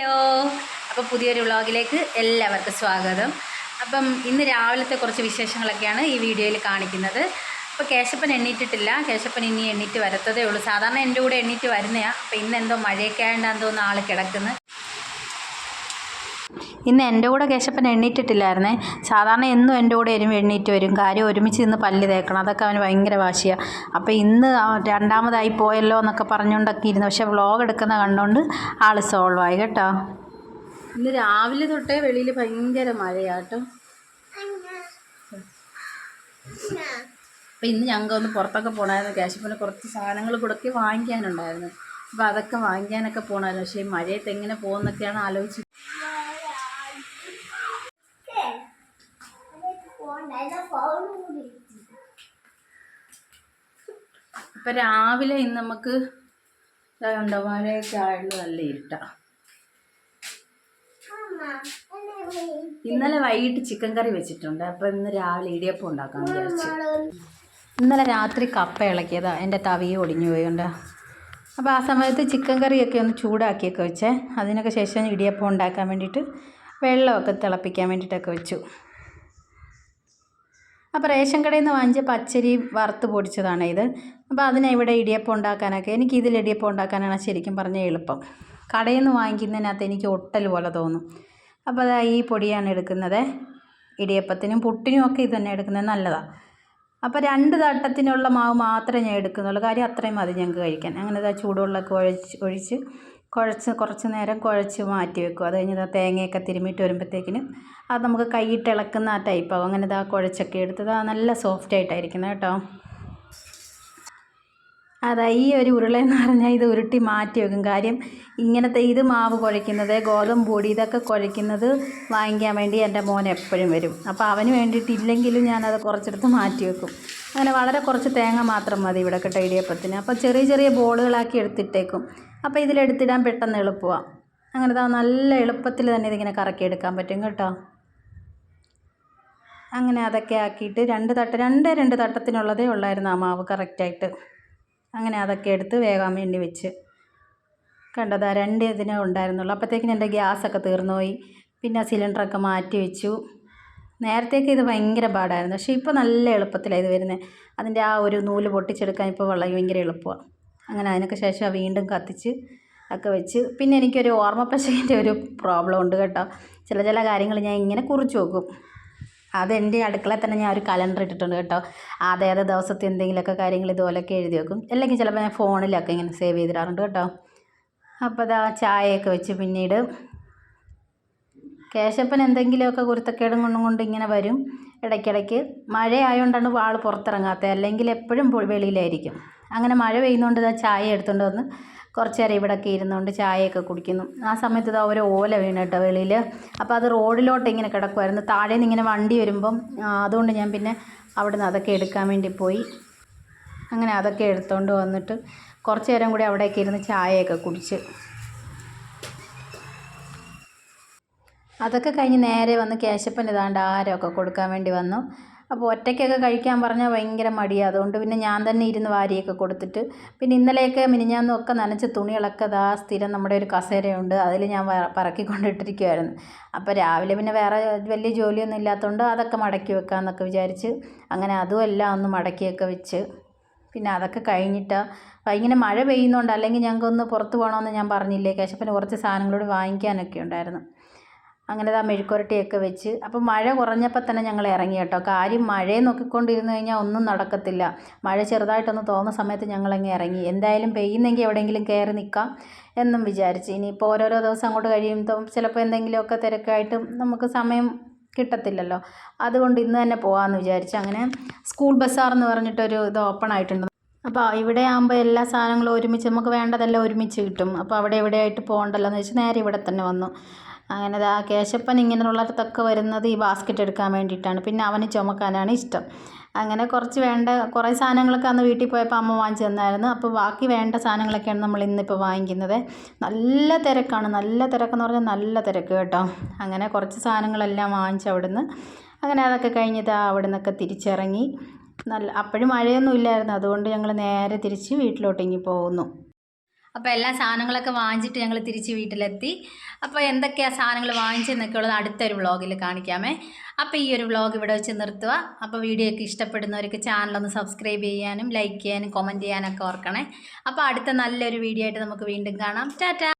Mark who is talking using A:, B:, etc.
A: Hello. അപ്പോൾ പുതിയൊരു വ്ളോഗിലേക്ക് എല്ലാവർക്കും സ്വാഗതം. അപ്പം ഇന്ന് രാവിലത്തെ കുറച്ച് വിശേഷങ്ങളൊക്കെയാണ് ഈ വീഡിയോയിൽ കാണിക്കുന്നത്. അപ്പോൾ കേശപ്പൻ എണ്ണീറ്റിട്ടില്ല. കേശപ്പൻ ഇനി എണ്ണീറ്റ് വരത്തതേ ഉള്ളൂ. സാധാരണ എന്റെ കൂടെ എണ്ണീറ്റ് വരുന്നതാണ് അപ്പോൾ ഇന്ന് എന്തോ മഴയൊക്കെ ആയതുകൊണ്ടാന്ന് തോന്നുന്നു ആൾ കിടക്കുന്നത് ഇന്ന് എന്റെ കൂടെ കേശപ്പൻ എണ്ണീറ്റിട്ടില്ലായിരുന്നേ. സാധാരണ എന്നും എന്റെ കൂടെ വരും എണ്ണീറ്റ് വരും. കാര്യം ഒരുമിച്ച് ഇന്ന് പല്ല് തേക്കണം. അതൊക്കെ അവന് ഭയങ്കര വാശിയാണ് അപ്പോൾ ഇന്ന് രണ്ടാമതായി പോയല്ലോ എന്നൊക്കെ പറഞ്ഞുകൊണ്ടൊക്കെ ഇരുന്നു. പക്ഷേ വ്ളോഗ് എടുക്കുന്ന കണ്ടുകൊണ്ട് ആൾ സോൾവ് ആയി കേട്ടോ. ഇന്ന് രാവിലെ തൊട്ടേ വെളിയിൽ ഭയങ്കര മഴയാട്ടോ അപ്പം ഇന്ന് ഞങ്ങൾക്ക് ഒന്ന് പുറത്തൊക്കെ പോകണമായിരുന്നു കേശപ്പന് കുറച്ച് സാധനങ്ങൾ കൂടെ വാങ്ങിക്കാനുണ്ടായിരുന്നു. അപ്പോൾ അതൊക്കെ വാങ്ങിക്കാനൊക്കെ പോകണമായിരുന്നു പക്ഷേ മഴയത്ത് എങ്ങനെ പോകുന്നൊക്കെയാണ് ആലോചിച്ച് അപ്പം രാവിലെ ഇന്ന് നമുക്ക് ഉണ്ടവാനെ ചായണ്ട് നല്ല ഇരുട്ട. ഇന്നലെ വൈകിട്ട് ചിക്കൻ കറി വെച്ചിട്ടുണ്ട്. അപ്പം ഇന്ന് രാവിലെ ഇടിയപ്പം ഉണ്ടാക്കാൻ വിചാരിച്ചു. ഇന്നലെ രാത്രി കപ്പ ഇളക്കിയതാ. എന്റെ തവിയെ ഒടിഞ്ഞു പോയുണ്ട് അപ്പോൾ ആ സമയത്ത് ചിക്കൻ കറിയൊക്കെ ഒന്ന് ചൂടാക്കിയൊക്കെ വെച്ചേ. അതിനൊക്കെ ശേഷം ഇടിയപ്പം ഉണ്ടാക്കാൻ വേണ്ടിയിട്ട് വെള്ളമൊക്കെ തിളപ്പിക്കാൻ വേണ്ടിയിട്ടൊക്കെ വെച്ചു. അപ്പോൾ റേഷൻ കടയിൽ നിന്ന് വാങ്ങിച്ച പച്ചരി വറുത്ത് പൊടിച്ചതാണ് ഇത്. അപ്പോൾ അതിനെ ഇവിടെ ഇടിയപ്പം ഉണ്ടാക്കാനൊക്കെ എനിക്ക് ഇതിൽ ഇടിയപ്പം ഉണ്ടാക്കാനാണ് ശരിക്കും പറഞ്ഞാൽ എളുപ്പം. കടയിൽ നിന്ന് വാങ്ങിക്കുന്നതിനകത്ത് എനിക്ക് ഒട്ടൽ പോലെ തോന്നും. അപ്പോൾ അതാ ഈ പൊടിയാണ് എടുക്കുന്നത്. ഇടിയപ്പത്തിനും പുട്ടിനും ഒക്കെ ഇത് തന്നെ എടുക്കുന്നത് നല്ലതാണ് അപ്പോൾ രണ്ട് തട്ടത്തിനുള്ള മാവ് മാത്രമേ ഞാൻ എടുക്കുന്നുള്ളൂ. കാര്യം അത്രയും മതി ഞങ്ങൾക്ക് കഴിക്കാൻ. അങ്ങനെ ഇതാ ചൂടുവെള്ളമൊക്കെ ഒഴിച്ച് ഒഴിച്ച് കുഴച്ച് കുറച്ച് നേരം കുഴച്ച് മാറ്റി വെക്കും. അത് കഴിഞ്ഞ് തേങ്ങയൊക്കെ തിരുമ്മിയിട്ട് വരുമ്പോഴത്തേക്കിനും അത് നമുക്ക് കൈയിട്ട് ഇളക്കുന്ന ആ ടൈപ്പാകും അങ്ങനെ ഇതാ കുഴച്ചൊക്കെ എടുത്തത് നല്ല സോഫ്റ്റ് ആയിട്ടായിരിക്കുന്നത് കേട്ടോ. അതാ ഈ ഒരു ഉരുളയെന്ന് പറഞ്ഞാൽ ഇത് ഉരുട്ടി മാറ്റി വെക്കും. കാര്യം ഇങ്ങനത്തെ ഇത് മാവ് കുഴയ്ക്കുന്നത് ഗോതമ്പ് പൊടി ഇതൊക്കെ കുഴയ്ക്കുന്നത് വാങ്ങിക്കാൻ വേണ്ടി എന്റെ മോൻ എപ്പോഴും വരും. അപ്പോൾ അവന് വേണ്ടിയിട്ടില്ലെങ്കിലും ഞാനത് കുറച്ചെടുത്ത് മാറ്റി വെക്കും. അങ്ങനെ വളരെ കുറച്ച് തേങ്ങ മാത്രം മതി ഇവിടെ കേട്ടോ ഇടിയപ്പത്തിന്. അപ്പോൾ ചെറിയ ചെറിയ ബോളുകളാക്കി എടുത്തിട്ടേക്കും. അപ്പോൾ ഇതിലെടുത്തിടാൻ പെട്ടെന്ന് എളുപ്പമാണ് അങ്ങനെ താ നല്ല എളുപ്പത്തിൽ തന്നെ ഇതിങ്ങനെ കറക്കിയെടുക്കാൻ പറ്റും കേട്ടോ. അങ്ങനെ അതൊക്കെ ആക്കിയിട്ട് രണ്ട് തട്ട് രണ്ട് രണ്ട് തട്ടത്തിനുള്ളതേ ഉള്ളായിരുന്നു ആ മാവ് കറക്റ്റായിട്ട്. അങ്ങനെ അതൊക്കെ എടുത്ത് വേകാൻ വേണ്ടി വെച്ച്. കണ്ടതാ രണ്ട് ഇതിനേ ഉണ്ടായിരുന്നുള്ളൂ. അപ്പോഴത്തേക്കിന് എന്റെ ഗ്യാസൊക്കെ തീർന്നുപോയി. പിന്നെ സിലിണ്ടറൊക്കെ മാറ്റി വെച്ചു. നേരത്തേക്ക് ഇത് ഭയങ്കര പാടായിരുന്നു. പക്ഷേ ഇപ്പോൾ നല്ല എളുപ്പത്തിലാണ് ഇത് വരുന്നത്. അതിന്റെ ആ ഒരു നൂൽ പൊട്ടിച്ചെടുക്കാൻ ഇപ്പോൾ വളരെ ഭയങ്കര എളുപ്പമാണ് അങ്ങനെ അതിനൊക്കെ ശേഷം വീണ്ടും കത്തിച്ച് ഒക്കെ വെച്ച്. പിന്നെ എനിക്കൊരു ഓർമ്മപ്പശകിന്റെ ഒരു പ്രോബ്ലം ഉണ്ട് കേട്ടോ. ചില ചില കാര്യങ്ങൾ ഞാൻ ഇങ്ങനെ കുറിച്ച് വെക്കും. അതെന്റെ അടുക്കളയിൽ തന്നെ ഞാൻ ഒരു കലണ്ടർ ഇട്ടിട്ടുണ്ട് കേട്ടോ. അതേത് ദിവസത്തെ എന്തെങ്കിലുമൊക്കെ കാര്യങ്ങൾ ഇതുപോലെയൊക്കെ എഴുതി വെക്കും. അല്ലെങ്കിൽ ചിലപ്പോൾ ഞാൻ ഫോണിലൊക്കെ ഇങ്ങനെ സേവ് ചെയ്തിടാറുണ്ട് കേട്ടോ. അപ്പോൾ അതാ ചായയൊക്കെ വെച്ച് പിന്നീട് കേശപ്പൻ എന്തെങ്കിലുമൊക്കെ കുരുത്തക്കേടും കൊണ്ടും കൊണ്ട് ഇങ്ങനെ വരും ഇടയ്ക്കിടയ്ക്ക്. മഴ ആയതുകൊണ്ടാണ് ആൾ പുറത്തിറങ്ങാത്തത് അല്ലെങ്കിൽ എപ്പോഴും വെളിയിലായിരിക്കും. അങ്ങനെ മഴ പെയ്യുന്നതുകൊണ്ട് ഇതാ ചായ എടുത്തുകൊണ്ട് വന്ന് കുറച്ച് നേരം ഇവിടെയൊക്കെ ഇരുന്നുകൊണ്ട് ചായയൊക്കെ കുടിക്കുന്നു. ആ സമയത്ത് ഇതാ ഒരു ഓല വീണ് കേട്ടോ വെളിയിൽ അപ്പോൾ അത് റോഡിലോട്ട് ഇങ്ങനെ കിടക്കുമായിരുന്നു താഴെ നിന്ന് ഇങ്ങനെ വണ്ടി വരുമ്പം അതുകൊണ്ട് ഞാൻ പിന്നെ അവിടെ നിന്ന് അതൊക്കെ എടുക്കാൻ വേണ്ടി പോയി. അങ്ങനെ അതൊക്കെ എടുത്തുകൊണ്ട് വന്നിട്ട് കുറച്ച് നേരം കൂടി അവിടെയൊക്കെ ഇരുന്ന് ചായയൊക്കെ കുടിച്ച്. അതൊക്കെ കഴിഞ്ഞ് നേരെ വന്ന് കേശപ്പന് ഇതാണ്ട് ആരമൊക്കെ കൊടുക്കാൻ വേണ്ടി വന്നു. അപ്പോൾ ഒറ്റയ്ക്കൊക്കെ കഴിക്കാൻ പറഞ്ഞാൽ ഭയങ്കര മടിയാണ് അതുകൊണ്ട് പിന്നെ ഞാൻ തന്നെ ഇരുന്ന് വാരിയൊക്കെ കൊടുത്തിട്ട് പിന്നെ ഇന്നലെയൊക്കെ മിനിഞ്ഞാന്നും ഒക്കെ നനച്ച തുണികളൊക്കെ ദാ സ്ഥിരം നമ്മുടെ ഒരു കസേരയുണ്ട്. അതിൽ ഞാൻ പറക്കിക്കൊണ്ടിട്ടിരിക്കുമായിരുന്നു അപ്പോൾ രാവിലെ പിന്നെ വേറെ വലിയ ജോലിയൊന്നും ഇല്ലാത്തതുകൊണ്ട് അതൊക്കെ മടക്കി വെക്കാമെന്നൊക്കെ വിചാരിച്ച് അങ്ങനെ അതും എല്ലാം ഒന്ന് മടക്കിയൊക്കെ വെച്ച് പിന്നെ അതൊക്കെ കഴിഞ്ഞിട്ട് ഇങ്ങനെ മഴ പെയ്യുന്നതുകൊണ്ട് അല്ലെങ്കിൽ ഞങ്ങൾക്കൊന്ന് പുറത്ത് പോകണമെന്ന് ഞാൻ പറഞ്ഞില്ലേ? കേശപ്പന് കുറച്ച് സാധനങ്ങളോട് വാങ്ങിക്കാനൊക്കെ ഉണ്ടായിരുന്നു. അങ്ങനെ ആ മെഴുക്കുരട്ടിയൊക്കെ വെച്ച്. അപ്പോൾ മഴ കുറഞ്ഞപ്പോൾ തന്നെ ഞങ്ങൾ ഇറങ്ങി കേട്ടോ. കാര്യം മഴയെ നോക്കിക്കൊണ്ടിരുന്നു കഴിഞ്ഞാൽ ഒന്നും നടക്കത്തില്ല. മഴ ചെറുതായിട്ടൊന്ന് തോന്നുന്ന സമയത്ത് ഞങ്ങളങ്ങ് ഇറങ്ങി. എന്തായാലും പെയ്യുന്നെങ്കിൽ എവിടെയെങ്കിലും കയറി നിൽക്കാം എന്നും വിചാരിച്ച്. ഇനിയിപ്പോൾ ഓരോരോ ദിവസം അങ്ങോട്ട് കഴിയുമ്പോൾ ചിലപ്പോൾ എന്തെങ്കിലുമൊക്കെ തിരക്കായിട്ട് നമുക്ക് സമയം കിട്ടത്തില്ലല്ലോ. അതുകൊണ്ട് ഇന്ന് തന്നെ പോകാമെന്ന് വിചാരിച്ചു അങ്ങനെ സ്കൂൾ ബസ്സാർ എന്ന് പറഞ്ഞിട്ടൊരു ഇത് ഓപ്പൺ ആയിട്ടുണ്ട്. അപ്പോൾ ഇവിടെ ആകുമ്പോൾ എല്ലാ സാധനങ്ങളും ഒരുമിച്ച് നമുക്ക് വേണ്ടതെല്ലാം ഒരുമിച്ച് കിട്ടും. അപ്പോൾ അവിടെ എവിടെയായിട്ട് പോകണ്ടല്ലോ എന്ന് വെച്ച് നേരെ ഇവിടെ തന്നെ വന്നു. അങ്ങനെ ആ കേശപ്പൻ ഇങ്ങനെ ഇങ്ങനെയുള്ളിടത്തൊക്കെ വരുന്നത് ഈ ബാസ്ക്കറ്റ് എടുക്കാൻ വേണ്ടിയിട്ടാണ്. പിന്നെ അവന് ചുമക്കാനാണ് ഇഷ്ടം. അങ്ങനെ കുറച്ച് വേണ്ട കുറേ സാധനങ്ങളൊക്കെ അന്ന് വീട്ടിൽ പോയപ്പോൾ അമ്മ വാങ്ങിച്ചു തന്നായിരുന്നു. അപ്പോൾ ബാക്കി വേണ്ട സാധനങ്ങളൊക്കെയാണ് നമ്മൾ ഇന്നിപ്പോൾ വാങ്ങിക്കുന്നത്. നല്ല തിരക്കാണ്. നല്ല തിരക്കെന്ന് പറഞ്ഞാൽ നല്ല തിരക്ക് കേട്ടോ. അങ്ങനെ കുറച്ച് സാധനങ്ങളെല്ലാം വാങ്ങിച്ചു അവിടുന്ന്. അങ്ങനെ അതൊക്കെ കഴിഞ്ഞിട്ട് അവിടെ നിന്നൊക്കെ തിരിച്ചിറങ്ങി. നല്ല അപ്പോഴും മഴയൊന്നും ഇല്ലായിരുന്നു. അതുകൊണ്ട് ഞങ്ങൾ നേരെ തിരിച്ച് വീട്ടിലോട്ടിങ്ങി പോകുന്നു. അപ്പോൾ എല്ലാ സാധനങ്ങളൊക്കെ വാങ്ങിച്ചിട്ട് ഞങ്ങൾ തിരിച്ച് വീട്ടിലെത്തി. അപ്പോൾ എന്തൊക്കെയാണ് സാധനങ്ങൾ വാങ്ങിച്ചെന്നൊക്കെ ഉള്ളത് അടുത്തൊരു വ്ളോഗിൽ കാണിക്കാമേ. അപ്പോൾ ഈ ഒരു വ്ളോഗ് ഇവിടെ വെച്ച് നിർത്തുക അപ്പോൾ വീഡിയോ ഒക്കെ ഇഷ്ടപ്പെടുന്നവർക്ക് ചാനലൊന്ന് സബ്സ്ക്രൈബ് ചെയ്യാനും ലൈക്ക് ചെയ്യാനും കമന്റ് ചെയ്യാനൊക്കെ ഓർക്കണേ. അപ്പോൾ അടുത്ത നല്ലൊരു വീഡിയോ ആയിട്ട് നമുക്ക് വീണ്ടും കാണാം. ടാറ്റാ!